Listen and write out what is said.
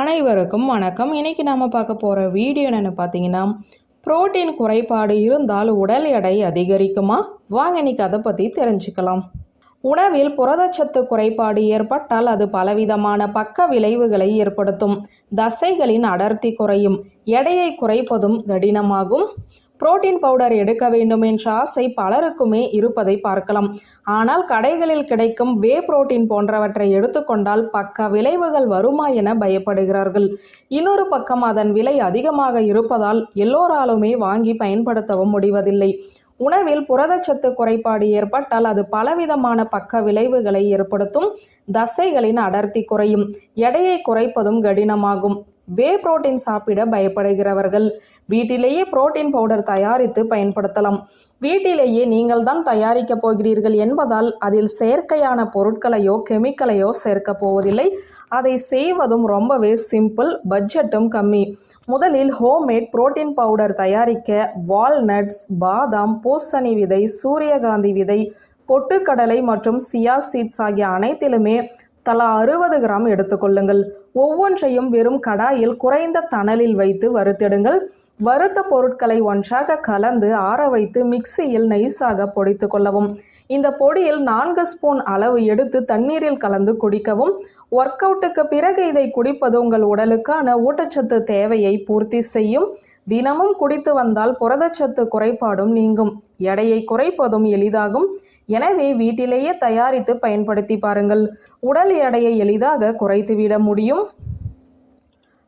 அனைவருக்கும் வணக்கம். இன்னைக்கு நாம் பார்க்க போகிற வீடியோ என்னென்னு பார்த்தீங்கன்னா புரோட்டீன் குறைபாடு இருந்தால் உடல் எடை அதிகரிக்குமா? வாங்க இன்னைக்கு அதை பற்றி தெரிஞ்சுக்கலாம். உணவில் புரதச்சத்து குறைபாடு ஏற்பட்டால் அது பலவிதமான பக்க விளைவுகளை ஏற்படுத்தும். தசைகளின் அடர்த்தி குறையும். எடையை குறைப்பதும் கடினமாகும். புரோட்டீன் பவுடர் எடுக்க வேண்டும் என்ற ஆசை பலருக்குமே இருப்பதை பார்க்கலாம். ஆனால் கடைகளில் கிடைக்கும் வே புரோட்டீன் போன்றவற்றை எடுத்துக்கொண்டால் பக்க விளைவுகள் வருமா என பயப்படுகிறார்கள். இன்னொரு பக்கம் அதன் விலை அதிகமாக இருப்பதால் எல்லோராலுமே வாங்கி பயன்படுத்தவும் முடிவதில்லை. உணவில் புரதச்சத்து குறைபாடு ஏற்பட்டால் அது பலவிதமான பக்க விளைவுகளை ஏற்படுத்தும். தசைகளின் அடர்த்தி குறையும். எடையை குறைப்பதும் கடினமாகும். வே புரோட்டீன் சாப்பிட பயப்படுகிறவர்கள். வீட்டிலேயே புரோட்டீன் பவுடர் தயாரித்து பயன்படுத்தலாம். வீட்டிலேயே நீங்கள் தான் தயாரிக்கப் போகிறீர்கள் என்பதால் அதில் செயற்கையான பொருட்களையோ கெமிக்கலையோ சேர்க்கப் போவதில்லை. அதை செய்வதும் ரொம்பவே சிம்பிள் பட்ஜெட்டும் கம்மி. முதலில் ஹோம்மேட் புரோட்டீன் பவுடர் தயாரிக்க வால்நட்ஸ் பாதாம் பூசணி விதை சூரியகாந்தி விதை பொட்டுக்கடலை மற்றும் சியா சீட்ஸ் ஆகிய அனைத்திலுமே தலா அறுபது கிராம் எடுத்துக்கொள்ளுங்கள். ஒவ்வொன்றையும் வெறும் கடாயில் குறைந்த தணலில் வைத்து வறுத்திடுங்கள். வறுத்த பொருட்களை ஒன்றாக கலந்து ஆற வைத்து மிக்சியில் நைஸாக பொடித்து கொள்ளவும். இந்த பொடியில் நான்கு ஸ்பூன் அளவு எடுத்து தண்ணீரில் கலந்து குடிக்கவும். ஒர்க் அவுட்டுக்கு பிறகு இதை குடிப்பது உங்கள் உடலுக்கான ஊட்டச்சத்து தேவையை பூர்த்தி செய்யும். தினமும் குடித்து வந்தால் புரதச்சத்து குறைபாடும் நீங்கும். எடையை குறைப்பதும் எளிதாகும். எனவே வீட்டிலேயே தயாரித்து பயன்படுத்தி பாருங்கள். உடல் எடையை எளிதாக குறைத்துவிட முடியும்.